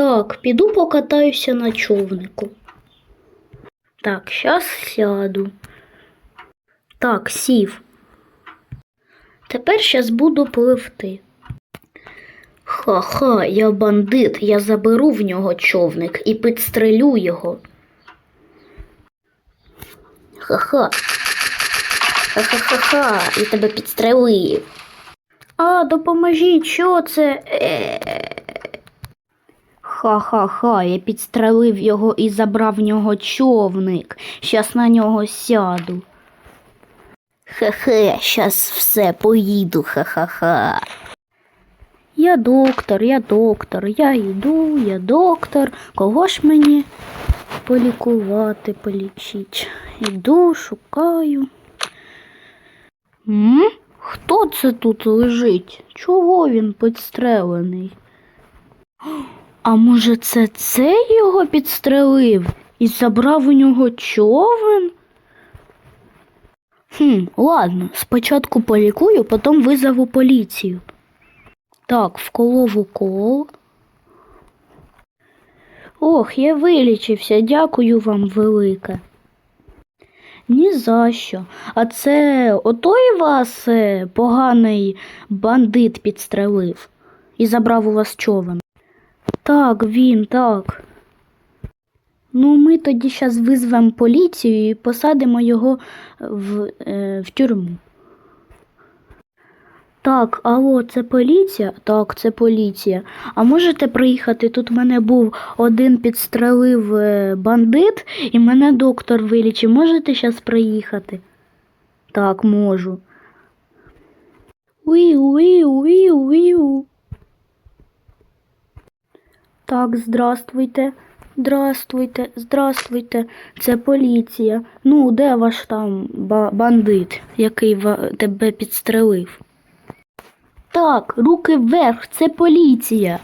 Так, піду покатаюся на човнику. Так, щас сяду. Так, сів. Тепер щас буду пливти. Ха-ха, я бандит, я заберу в нього човник і підстрелю його. Ха-ха. Ха-ха-ха-ха, я тебе підстрелив. А, допоможіть, що це? Е. Ха-ха-ха, я підстрелив його і забрав в нього човник. Щас на нього сяду. Хе-хе, щас все поїду, ха-ха-ха. Я доктор, я доктор, я йду, я доктор. Кого ж мені полікувати, полічить? Іду, шукаю. М? Хто це тут лежить? Чого він підстрелений? А може, це цей його підстрелив і забрав у нього човен? Хм, ладно, спочатку полікую, потім визову поліцію. Так, вколов укол. Ох, я вилічився, дякую вам велике. Ні за що. А це отой вас е, поганий бандит підстрелив і забрав у вас човен. Так, він, так. Ну, ми тоді зараз визвемо поліцію і посадимо його в, е, в тюрму. Так, алло, це поліція? Так, це поліція. А можете приїхати? Тут в мене був один підстрелив е, бандит, і мене доктор вилічив. Можете зараз приїхати? Так, можу. Уіу, уіу, уіу, уіу. Так, здравствуйте. Здравствуйте, здравствуйте, це поліція. Ну, де ваш там бандит, який тебе підстрелив? Так, руки вверх, це поліція.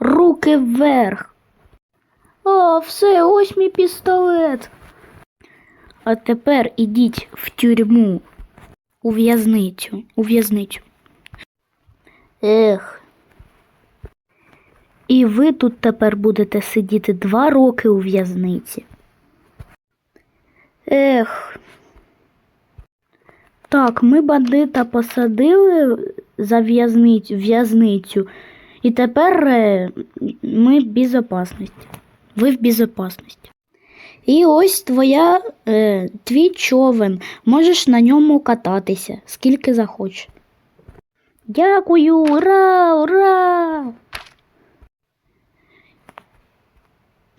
Руки вверх. А, все, ось мій пістолет. А тепер ідіть в тюрму, у в'язницю, у в'язницю. Ех. І ви тут тепер будете сидіти два роки у в'язниці. Ех. Так, ми бандита посадили за в'язницю, в'язницю, і тепер е, ми в безопасності. Ви в безопасності. І ось твоя, е, твій човен. Можеш на ньому кататися, скільки захочеш. Дякую, ура, ура!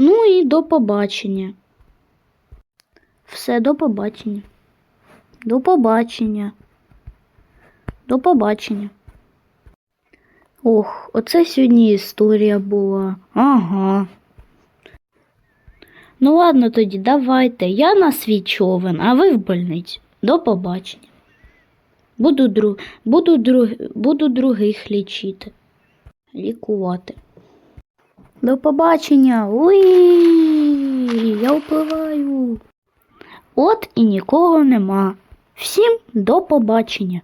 Ну і до побачення. Все, до побачення. До побачення. До побачення. Ох, оце сьогодні історія була. Ага. Ну ладно тоді, давайте. Я на свій човен, а ви в больницю. До побачення. Буду, друг... буду, друг... буду других лічити. Лікувати. До побачення. Уї, я впливаю. От і нікого нема. Всім до побачення.